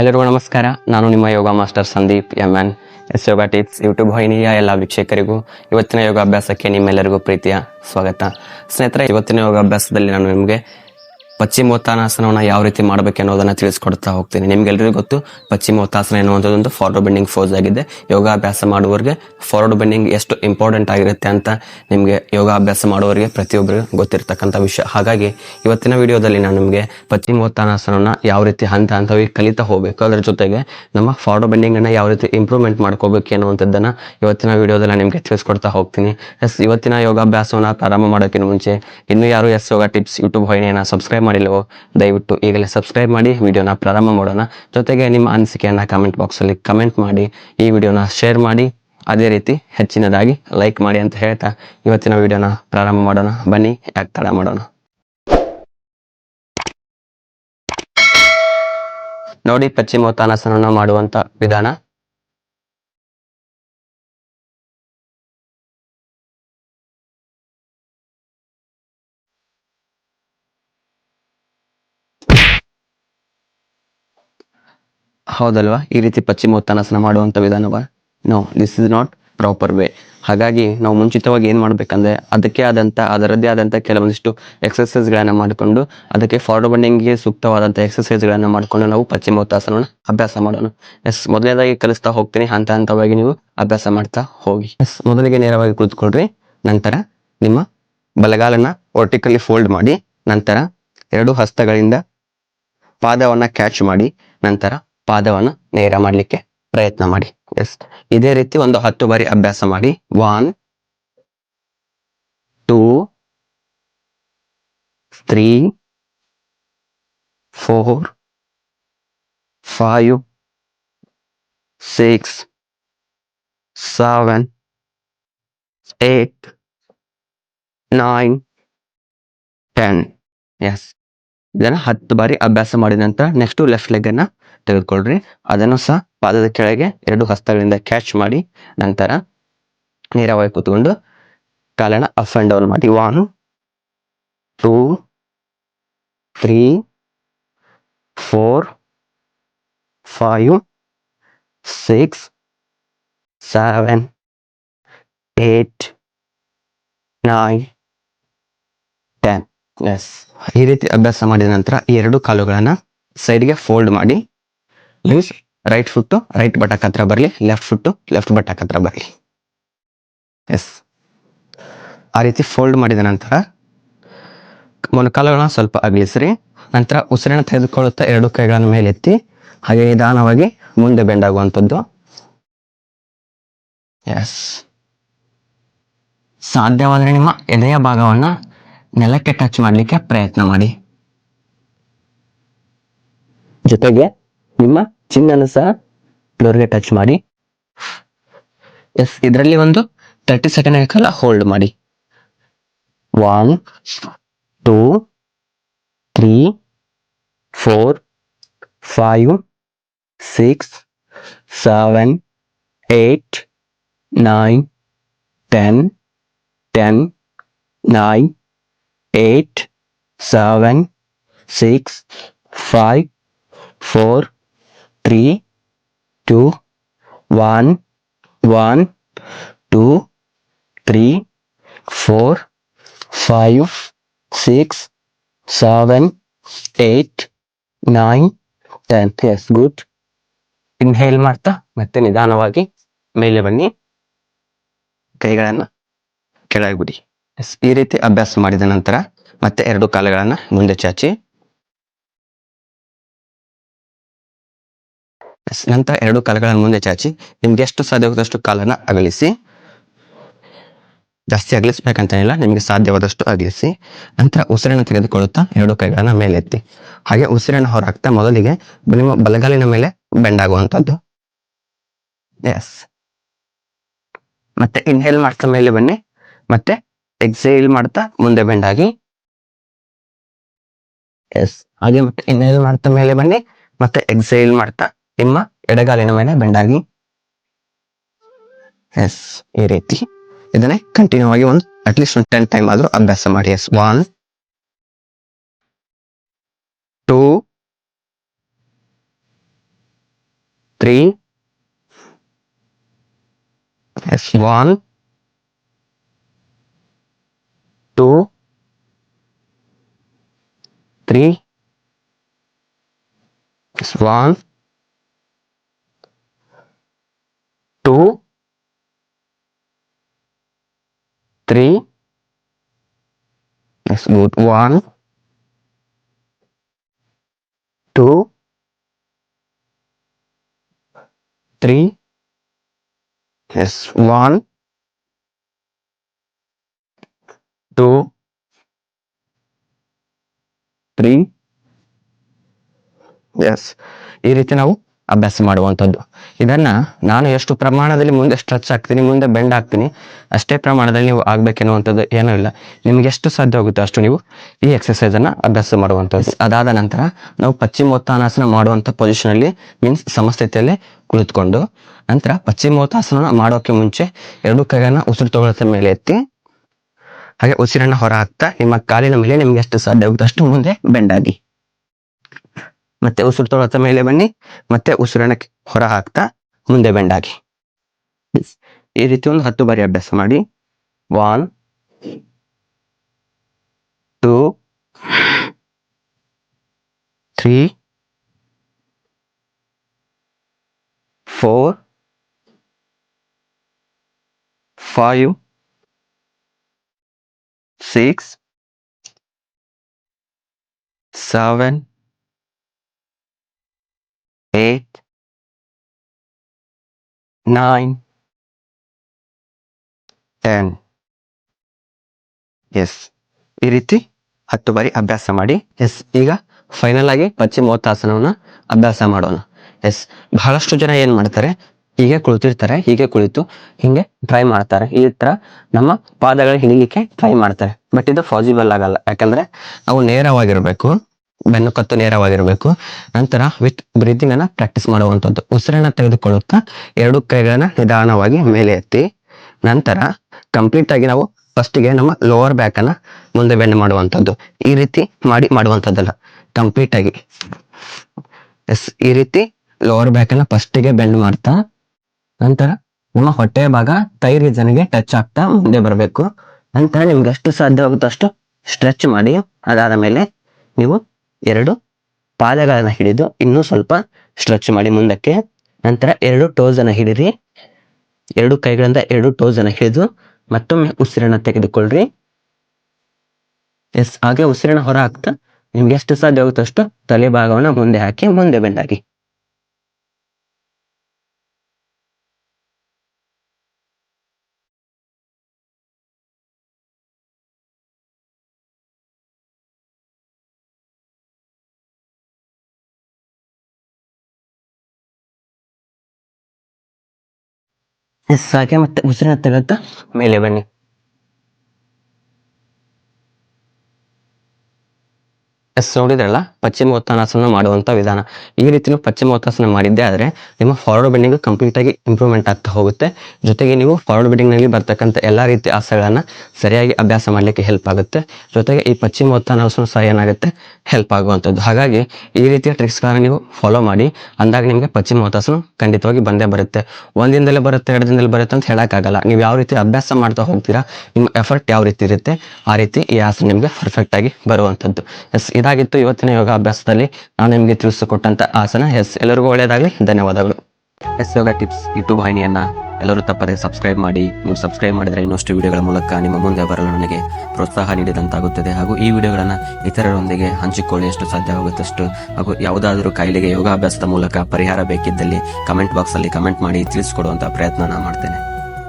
ಎಲ್ಲರಿಗೂ ನಮಸ್ಕಾರ. ನಾನು ನಿಮ್ಮ yoga master Sandeep M N. S yoga tips, YouTube ವಾಹಿನಿಯ ಎಲ್ಲ ವೀಕ್ಷಕರಿಗೂ ಇವತ್ತಿನ ಯೋಗಾಭ್ಯಾಸಕ್ಕೆ ನಿಮ್ಮೆಲ್ಲರಿಗೂ ಪ್ರೀತಿಯ ಸ್ವಾಗತ. ಸ್ನೇಹಿತರೆ, ಇವತ್ತಿನ ಯೋಗಾಭ್ಯಾಸದಲ್ಲಿ ನಾನು ನಿಮಗೆ ಪಶ್ಚಿಮೋತ್ತಾನಾಸನವನ್ನು ಯಾವ ರೀತಿ ಮಾಡಬೇಕು ಅನ್ನೋದನ್ನ ತಿಳಿಸ್ಕೊಡ್ತಾ ಹೋಗ್ತೀನಿ. ನಿಮ್ಗೆಲ್ರಿಗೂ ಗೊತ್ತು, ಪಶ್ಚಿಮೋತ್ತಾಸನ ಎನ್ನುವಂಥದ್ದು ಒಂದು ಫಾರ್ವರ್ಡ್ ಬೆಂಡಿಂಗ್ ಫೋಸ್ ಆಗಿದೆ. ಯೋಗಾಭ್ಯಾಸ ಮಾಡುವವರಿಗೆ ಫಾರ್ವರ್ಡ್ ಬೆಂಡಿಂಗ್ ಎಷ್ಟು ಇಂಪಾರ್ಟೆಂಟ್ ಆಗಿರುತ್ತೆ ಅಂತ ನಿಮಗೆ ಯೋಗಾಭ್ಯಾಸ ಮಾಡುವವರಿಗೆ ಪ್ರತಿಯೊಬ್ಬರಿಗೂ ಗೊತ್ತಿರತಕ್ಕಂಥ ವಿಷಯ. ಹಾಗಾಗಿ ಇವತ್ತಿನ ವಿಡಿಯೋದಲ್ಲಿ ನಾನು ನಿಮಗೆ ಪಶ್ಚಿಮೋತ್ತಾನಾಸನವನ್ನು ಯಾವ ರೀತಿ ಹಂತ ಹಂತವಾಗಿ ಕಲಿತಾ ಹೋಗಬೇಕು, ಅದರ ಜೊತೆಗೆ ನಮ್ಮ ಫಾರ್ವರ್ಡ್ ಬೆಂಡಿಂಗನ್ನು ಯಾವ ರೀತಿ ಇಂಪ್ರೂವ್ಮೆಂಟ್ ಮಾಡ್ಕೋಬೇಕು ಅನ್ನುವಂಥದ್ದನ್ನು ಇವತ್ತಿನ ವಿಡಿಯೋದಲ್ಲಿ ನಿಮಗೆ ತಿಳಿಸ್ಕೊಡ್ತಾ ಹೋಗ್ತೀನಿ. ಎಸ್ ಇವತ್ತಿನ ಯೋಗಾಭ್ಯಾಸವನ್ನ ಪ್ರಾರಂಭ ಮಾಡೋಕ್ಕಿಂತ ಮುಂಚೆ ಇನ್ನೂ ಯಾರು ಎಸ್ ಯೋಗ ಟಿಪ್ಸ್ ಯೂಟ್ಯೂಬ್ ವಾಹಿನಿಯನ್ನು ಸಬ್ಸ್ಕ್ರೈಬ್ ಮಾಡಿಲ್ಲವೋ, ದಯವಿಟ್ಟು ಈಗಲೇ ಸಬ್ಸ್ಕ್ರೈಬ್ ಮಾಡಿ ವಿಡಿಯೋನ ಪ್ರಾರಂಭ ಮಾಡೋಣ. ಜೊತೆಗೆ ನಿಮ್ಮ ಅನಿಸಿಕೆಯನ್ನು ಕಮೆಂಟ್ ಬಾಕ್ಸಲ್ಲಿ ಕಮೆಂಟ್ ಮಾಡಿ, ಈ ವಿಡಿಯೋನ ಶೇರ್ ಮಾಡಿ, ಅದೇ ರೀತಿ ಹೆಚ್ಚಿನದಾಗಿ ಲೈಕ್ ಮಾಡಿ ಅಂತ ಹೇಳ್ತಾ ಇವತ್ತಿನ ವಿಡಿಯೋನ ಪ್ರಾರಂಭ ಮಾಡೋಣ. ಬನ್ನಿ, ಯಾಕೆ ತಡ ಮಾಡೋಣ. ನೋಡಿ ಪಶ್ಚಿಮೋತ್ತಾನಾಸನವನ್ನು ಮಾಡುವಂತ ವಿಧಾನ. ಹೌದಲ್ವಾ? ಈ ರೀತಿ ಪಶ್ಚಿಮೋತ್ತಾನಾಸನ ಮಾಡುವಂಥ ವಿಧಾನವ? No this is not proper way ಹಾಗಾಗಿ ನಾವು ಮುಂಚಿತವಾಗಿ ಏನು ಮಾಡಬೇಕಂದ್ರೆ ಅದಕ್ಕೆ ಆದಂಥ ಅದರದ್ದೇ ಆದಂಥ ಕೆಲವೊಂದಿಷ್ಟು ಎಕ್ಸಸೈಸ್ಗಳನ್ನು ಮಾಡಿಕೊಂಡು ಅದಕ್ಕೆ ಫಾರ್ವರ್ಡ್ ಬಂಡಿಂಗ್ಗೆ ಸೂಕ್ತವಾದಂಥ ಎಕ್ಸಸೈಸ್ಗಳನ್ನು ಮಾಡಿಕೊಂಡು ನಾವು ಪಶ್ಚಿಮೋತ್ತಾಸನವನ್ನು ಅಭ್ಯಾಸ ಮಾಡೋಣ. ಎಸ್ ಮೊದಲನೇದಾಗಿ ಕಲಿಸ್ತಾ ಹೋಗ್ತೀನಿ. ಹಂತ ಹಂತವಾಗಿ ನೀವು ಅಭ್ಯಾಸ ಮಾಡ್ತಾ ಹೋಗಿ. ಎಸ್ ಮೊದಲಿಗೆ ನೇರವಾಗಿ ಕುಳಿತುಕೊಳ್ರಿ ನಂತರ ನಿಮ್ಮ ಬಲಗಾಲನ್ನು ವರ್ಟಿಕಲಿ ಫೋಲ್ಡ್ ಮಾಡಿ, ನಂತರ ಎರಡು ಹಸ್ತಗಳಿಂದ ಪಾದವನ್ನು ಕ್ಯಾಚ್ ಮಾಡಿ, ನಂತರ ಪಾದವನ್ನ ನೇರ ಮಾಡಲಿಕ್ಕೆ ಪ್ರಯತ್ನ ಮಾಡಿ. ಎಸ್ ಇದೇ ರೀತಿ ಒಂದು ಹತ್ತು ಬಾರಿ ಅಭ್ಯಾಸ ಮಾಡಿ. One two three four five six seven eight nine ten yes ಇದನ್ನು ಹತ್ತು ಬಾರಿ ಅಭ್ಯಾಸ ಮಾಡಿದ ನಂತರ ನೆಕ್ಸ್ಟು ಲೆಫ್ಟ್ ಲೆಗ್ ಅನ್ನ ತೆಗೆದುಕೊಳ್ರಿ. ಅದನ್ನು ಸಹ ಪಾದದ ಕೆಳಗೆ ಎರಡು ಹಸ್ತಗಳಿಂದ ಕ್ಯಾಚ್ ಮಾಡಿ, ನಂತರ ನೇರವಾಗಿ ಕೂತ್ಕೊಂಡು ಕಾಲನ್ನ ಅಪ್ ಅಂಡ್ ಡೌನ್ ಮಾಡಿ. One two three four five six seven eight nine ten yes ಈ ರೀತಿ ಅಭ್ಯಾಸ ಮಾಡಿದ ನಂತರ ಎರಡು ಕಾಲುಗಳನ್ನು ಸೈಡ್ಗೆ ಫೋಲ್ಡ್ ಮಾಡಿ. Loose right foot right buttock ಹತ್ರ ಬರಲಿ ಲೆಫ್ಟ್ ಫುಟ್ಟು ಲೆಫ್ಟ್ ಬಟಕ್ ಹತ್ರ ಬರಲಿ. ಎಸ್ ಆ ರೀತಿ ಫೋಲ್ಡ್ ಮಾಡಿದ ನಂತರ ಮೊಣಕಾಲುಗಳನ್ನ ಸ್ವಲ್ಪ ಅಗಲಿಸ್ರಿ ನಂತರ ಉಸಿರನ್ನ ತೆಗೆದುಕೊಳ್ಳುತ್ತಾ ಎರಡು ಕೈಗಳನ್ನು ಮೇಲೆತ್ತಿ, ಹಾಗೆ ನಿಧಾನವಾಗಿ ಮುಂದೆ ಬೆಂಡಾಗುವಂಥದ್ದು ಎಸ್ ಸಾಧ್ಯವಾದರೆ ನಿಮ್ಮ ಎದೆಯ ಭಾಗವನ್ನ ನೆಲಕ್ಕೆ ಟಚ್ ಮಾಡಲಿಕ್ಕೆ ಪ್ರಯತ್ನ ಮಾಡಿ. ಜೊತೆಗೆ ನಿಮ್ಮ ಚಿನ್ನನ್ನು ಸಹ ಫ್ಲೋರ್ಗೆ ಟಚ್ ಮಾಡಿ ಎಸ್ ಇದರಲ್ಲಿ ಒಂದು ತರ್ಟಿ ಸೆಕೆಂಡ್ ಕಾಲ ಹೋಲ್ಡ್ ಮಾಡಿ one two three four five six seven eight nine ten ten nine eight seven six five four three two one one two three four five six seven eight nine ten yes good inhale ಮಾಡ್ತಾ ಮತ್ತೆ ನಿಧಾನವಾಗಿ ಮೇಲೆ ಬನ್ನಿ. ಕೈಗಳನ್ನು ಕೆಳಗೆ ಬಿಡಿ. S ಈ ರೀತಿ ಅಭ್ಯಾಸ ಮಾಡಿದ ನಂತರ ಮತ್ತೆ ಎರಡು ಕಾಲುಗಳನ್ನು ಮುಂದೆ ಚಾಚಿ. ನಂತರ ಎರಡು ಕಾಲುಗಳನ್ನು ಮುಂದೆ ಚಾಚಿ. ನಿಮ್ಗೆ ಎಷ್ಟು ಸಾಧ್ಯವಾದಷ್ಟು ಕಾಲನ್ನ ಅಗಲಿಸಿ. ಜಾಸ್ತಿ ಅಗಲಿಸ್ಬೇಕಂತೇನಿಲ್ಲ, ನಿಮಗೆ ಸಾಧ್ಯವಾದಷ್ಟು ಅಗಲಿಸಿ. ನಂತರ ಉಸಿರನ್ನು ತೆಗೆದುಕೊಳ್ಳುತ್ತಾ ಎರಡು ಕೈಗಳನ್ನ ಮೇಲೆತ್ತಿ. ಹಾಗೆ ಉಸಿರನ್ನು ಹೊರಹಾಕ್ತಾ ಮೊದಲಿಗೆ ನಿಮ್ಮ ಬಲಗಾಲಿನ ಮೇಲೆ ಬೆಂಡಾಗುವಂಥದ್ದು. ಎಸ್ ಮತ್ತೆ ಇನ್ಹೇಲ್ ಮಾಡ್ತಾ ಮೇಲೆ ಬನ್ನಿ. ಮತ್ತೆ ಎಕ್ಸೇಲ್ ಮಾಡ್ತಾ ಮುಂದೆ ಬೆಂಡಾಗಿ. ಎಸ್ ಹಾಗೆ ಮತ್ತೆ ಇನ್ಹೇಲ್ ಮಾಡ್ತಾ ಮೇಲೆ ಬನ್ನಿ. ಮತ್ತೆ ಎಕ್ಸೇಲ್ ಮಾಡ್ತಾ ನಿಮ್ಮ ಎಡಗಾಲಿನ ಮೇಲೆ ಬೆಂಡಾಗಿ. ಎಸ್, ಈ ರೀತಿ. ಇದನ್ನೇ ಕಂಟಿನ್ಯೂ ಆಗಿ ಒಂದು ಅಟ್ಲೀಸ್ಟ್ ಒಂದು ಟೆನ್ ಟೈಮ್ ಆದ್ರೂ ಅಭ್ಯಾಸ ಮಾಡಿ. Yes one two three yes one two three yes one two three yes good one two three yes one two three yes ಈ ರೀತಿ ನಾವು ಅಭ್ಯಾಸ ಮಾಡುವಂಥದ್ದು. ಇದನ್ನ ನಾನು ಎಷ್ಟು ಪ್ರಮಾಣದಲ್ಲಿ ಮುಂದೆ ಸ್ಟ್ರೆಚ್ ಆಗ್ತೀನಿ, ಮುಂದೆ ಬೆಂಡ್ ಆಗ್ತೀನಿ, ಅಷ್ಟೇ ಪ್ರಮಾಣದಲ್ಲಿ ನೀವು ಆಗ್ಬೇಕೆನ್ನುವಂಥದ್ದು ಏನೂ ಇಲ್ಲ. ನಿಮ್ಗೆ ಎಷ್ಟು ಸಾಧ್ಯ ಆಗುತ್ತೆ ಅಷ್ಟು ನೀವು ಈ ಎಕ್ಸಸೈಸನ್ನು ಅಭ್ಯಾಸ ಮಾಡುವಂಥದ್ದು. ಅದಾದ ನಂತರ ನಾವು ಪಶ್ಚಿಮೋತ್ತಾನಾಸನ ಮಾಡುವಂಥ ಪೊಸಿಷನಲ್ಲಿ ಮೀನ್ಸ್ ಸಮಸ್ಥಿತಿಯಲ್ಲಿ ಕುಳಿತುಕೊಂಡು ನಂತರ ಪಶ್ಚಿಮೋತ್ತಾಸನ ಮಾಡೋಕೆ ಮುಂಚೆ ಎರಡು ಕೈಗಳನ್ನ ಉಸಿರು ತೊಗೊಳ್ತ ಮೇಲೆ ಎತ್ತಿ, ಹಾಗೆ ಉಸಿರನ್ನ ಹೊರ ಹಾಕ್ತಾ ನಿಮ್ಮ ಕಾಲಿನ ಮೇಲೆ ನಿಮ್ಗೆ ಎಷ್ಟು ಸಾಧ್ಯ ಆಗುತ್ತೆ ಅಷ್ಟು ಮುಂದೆ ಬೆಂಡಾಗಿ ಮತ್ತೆ ಉಸಿರು ತೊಗೊಳ್ತಾ ಮೇಲೆ ಬನ್ನಿ ಮತ್ತೆ ಉಸಿರನ್ನ ಹೊರ ಹಾಕ್ತಾ ಮುಂದೆ ಬೆಂಡಾಗಿ ಈ ರೀತಿ ಒಂದು ಹತ್ತು ಬಾರಿ ಅಭ್ಯಾಸ ಮಾಡಿ. One two three four five six seven, eight, nine, ten. Yes ಈ ರೀತಿ ಹತ್ತು ಬಾರಿ ಅಭ್ಯಾಸ ಮಾಡಿ. ಎಸ್ ಈಗ ಫೈನಲ್ ಆಗಿ ಪಶ್ಚಿಮೋತ್ತಾಸನವನ್ನು ಅಭ್ಯಾಸ ಮಾಡೋಣ. ಎಸ್ ಬಹಳಷ್ಟು ಜನ ಏನು ಮಾಡ್ತಾರೆ? ಹೀಗೆ ಕುಳಿತಿರ್ತಾರೆ. ಹೀಗೆ ಕುಳಿತು ಹಿಂಗೆ ಟ್ರೈ ಮಾಡ್ತಾರೆ. ಈ ತರ ನಮ್ಮ ಪಾದಗಳ ಹಿಡಿಲಿಕ್ಕೆ ಟ್ರೈ ಮಾಡ್ತಾರೆ. ಬಟ್ ಇದು ಪಾಸಿಬಲ್ ಆಗಲ್ಲ. ಯಾಕಂದ್ರೆ ನಾವು ನೇರವಾಗಿರ್ಬೇಕು. ಬೆನ್ನು ಕತ್ತು ನೇರವಾಗಿರಬೇಕು. ನಂತರ ವಿತ್ ಬ್ರೀತಿಂಗ್ ಅನ್ನ ಪ್ರಾಕ್ಟೀಸ್ ಮಾಡುವಂಥದ್ದು. ಉಸಿರನ್ನ ತೆಗೆದುಕೊಳ್ಳುತ್ತಾ ಎರಡು ಕೈಗಳನ್ನ ನಿಧಾನವಾಗಿ ಮೇಲೆ ಎತ್ತಿ. ನಂತರ ಕಂಪ್ಲೀಟ್ ಆಗಿ ನಾವು ಫಸ್ಟಿಗೆ ನಮ್ಮ ಲೋವರ್ ಬ್ಯಾಕ್ ಅನ್ನ ಮುಂದೆ ಬೆಂಡ್ ಮಾಡುವಂಥದ್ದು. ಈ ರೀತಿ ಮಾಡಿ ಮಾಡುವಂಥದ್ದಲ್ಲ. ಕಂಪ್ಲೀಟ್ ಆಗಿ. ಎಸ್ ಈ ರೀತಿ ಲೋವರ್ ಬ್ಯಾಕ್ ಅನ್ನ ಫಸ್ಟಿಗೆ ಬೆಂಡ್ ಮಾಡ್ತಾ, ನಂತರ ನಮ್ಮ ಹೊಟ್ಟೆಯ ಭಾಗ ತೈ ರೀಸನ್ಗೆ ಟಚ್ ಆಗ್ತಾ ಮುಂದೆ ಬರಬೇಕು. ನಂತರ ನಿಮ್ಗೆ ಎಷ್ಟು ಸಾಧ್ಯವಾಗುತ್ತೋ ಅಷ್ಟು ಸ್ಟ್ರೆಚ್ ಮಾಡಿ, ಅದಾದ ಮೇಲೆ ನೀವು ಎರಡು ಪಾದಗಳನ್ನು ಹಿಡಿದು ಇನ್ನೂ ಸ್ವಲ್ಪ ಸ್ಟ್ರೆಚ್ ಮಾಡಿ ಮುಂದಕ್ಕೆ. ನಂತರ ಎರಡು ಟೋಸನ್ನು ಹಿಡಿರಿ. ಎರಡು ಕೈಗಳಿಂದ ಎರಡು ಟೋಸನ್ನು ಹಿಡಿದು ಮತ್ತೊಮ್ಮೆ ಉಸಿರನ್ನು ತೆಗೆದುಕೊಳ್ಳ್ರಿ. ಎಸ್, ಹಾಗೆ ಉಸಿರನ್ನು ಹೊರ ಹಾಕ್ತಾ ನಿಮ್ಗೆ ಎಷ್ಟು ಸಾಧ್ಯ ಆಗುತ್ತೋ ಅಷ್ಟು ತಲೆ ಭಾಗವನ್ನು ಮುಂದೆ ಹಾಕಿ, ಮುಂದೆ ಬೆಂಡಾಗಿ ಮತ್ತು ಮತ್ತೆ ಉಸಿರನ್ನ ತಗತ್ತಾ ಮೇಲೆ ಬನ್ನಿ. ಎಸ್ ನೋಡಿದ್ರಲ್ಲ ಪಶ್ಚಿಮೋತ್ತಾನಾಸನ ಮಾಡುವಂಥ ವಿಧಾನ. ಈ ರೀತಿ ನೀವು ಪಶ್ಚಿಮೋತ್ತಾಸನ ಮಾಡಿದ್ದೆ ಆದರೆ ನಿಮ್ಮ ಫಾರ್ವರ್ಡ್ ಬೆಂಡಿಂಗ್ ಕಂಪ್ಲೀಟ್ ಆಗಿ ಇಂಪ್ರೂವ್ಮೆಂಟ್ ಆಗ್ತಾ ಹೋಗುತ್ತೆ. ಜೊತೆಗೆ ನೀವು ಫಾರ್ವರ್ಡ್ ಬೆಂಡಿಂಗ್ನಲ್ಲಿ ಬರ್ತಕ್ಕಂಥ ಎಲ್ಲಾ ರೀತಿಯ ಆಸೆಗಳನ್ನ ಸರಿಯಾಗಿ ಅಭ್ಯಾಸ ಮಾಡ್ಲಿಕ್ಕೆ ಹೆಲ್ಪ್ ಆಗುತ್ತೆ. ಜೊತೆಗೆ ಈ ಪಶ್ಚಿಮೋತ್ತಾನಾಸನ ಸಹ ಏನಾಗುತ್ತೆ? ಹೆಲ್ಪ್ ಆಗುವಂಥದ್ದು. ಹಾಗಾಗಿ ಈ ರೀತಿಯ ಟ್ರಿಕ್ಸ್ ಗಳನ್ನ ನೀವು ಫಾಲೋ ಮಾಡಿ. ಅಂದಾಗ ನಿಮಗೆ ಪಶ್ಚಿಮೋತ್ತಾಸನ ಖಂಡಿತವಾಗಿ ಬಂದೇ ಬರುತ್ತೆ. ಒಂದಿನದಲ್ಲೇ ಬರುತ್ತೆ ಎರಡು ದಿನದಲ್ಲಿ ಬರುತ್ತೆ ಅಂತ ಹೇಳೋಕ್ಕಾಗಲ್ಲ. ನೀವು ಯಾವ ರೀತಿ ಅಭ್ಯಾಸ ಮಾಡ್ತಾ ಹೋಗ್ತೀರಾ, ನಿಮ್ಮ ಎಫರ್ಟ್ ಯಾವ ರೀತಿ ಇರುತ್ತೆ, ಆ ರೀತಿ ಈ ಆಸನ ನಿಮಗೆ ಪರ್ಫೆಕ್ಟ್ ಆಗಿ ಬರುವಂಥದ್ದು. ಎಸ್ ಇದಾಗಿತ್ತು ಇವತ್ತಿನ ಯೋಗಾಭ್ಯಾಸದಲ್ಲಿ ನಾನು ನಿಮಗೆ ತಿಳಿಸಿಕೊಟ್ಟಂತ ಆಸನ. ಎಸ್ ಎಲ್ಲರಿಗೂ ಒಳ್ಳೆಯದಾಗಲಿ. ಧನ್ಯವಾದಗಳು. ಎಸ್ ಯೋಗ ಟಿಪ್ಸ್ ಯೂಟ್ಯೂಬ್ ವಾಹಿನಿಯನ್ನ ಎಲ್ಲರೂ ತಪ್ಪದೆ ಸಬ್ಸ್ಕ್ರೈಬ್ ಮಾಡಿ. ನೀವು ಸಬ್ಸ್ಕ್ರೈಬ್ ಮಾಡಿದರೆ ಇನ್ನಷ್ಟು ವಿಡಿಯೋಗಳ ಮೂಲಕ ನಿಮ್ಮ ಮುಂದೆ ಬರಲು ನನಗೆ ಪ್ರೋತ್ಸಾಹ ನೀಡಿದಂತಾಗುತ್ತದೆ. ಹಾಗೂ ಈ ವಿಡಿಯೋಗಳನ್ನು ಇತರರೊಂದಿಗೆ ಹಂಚಿಕೊಳ್ಳಿ. ಎಷ್ಟು ಸಾಧ್ಯವಾಗುತ್ತಷ್ಟು ಹಾಗೂ ಯಾವುದಾದರೂ ಕಾಯಿಲೆಗೆ ಯೋಗಾಭ್ಯಾಸದ ಮೂಲಕ ಪರಿಹಾರ ಬೇಕಿದ್ದಲ್ಲಿ ಕಮೆಂಟ್ ಬಾಕ್ಸಲ್ಲಿ ಕಮೆಂಟ್ ಮಾಡಿ ತಿಳಿಸಿಕೊಡುವಂಥ ಪ್ರಯತ್ನ ನಾನು ಮಾಡ್ತೇನೆ.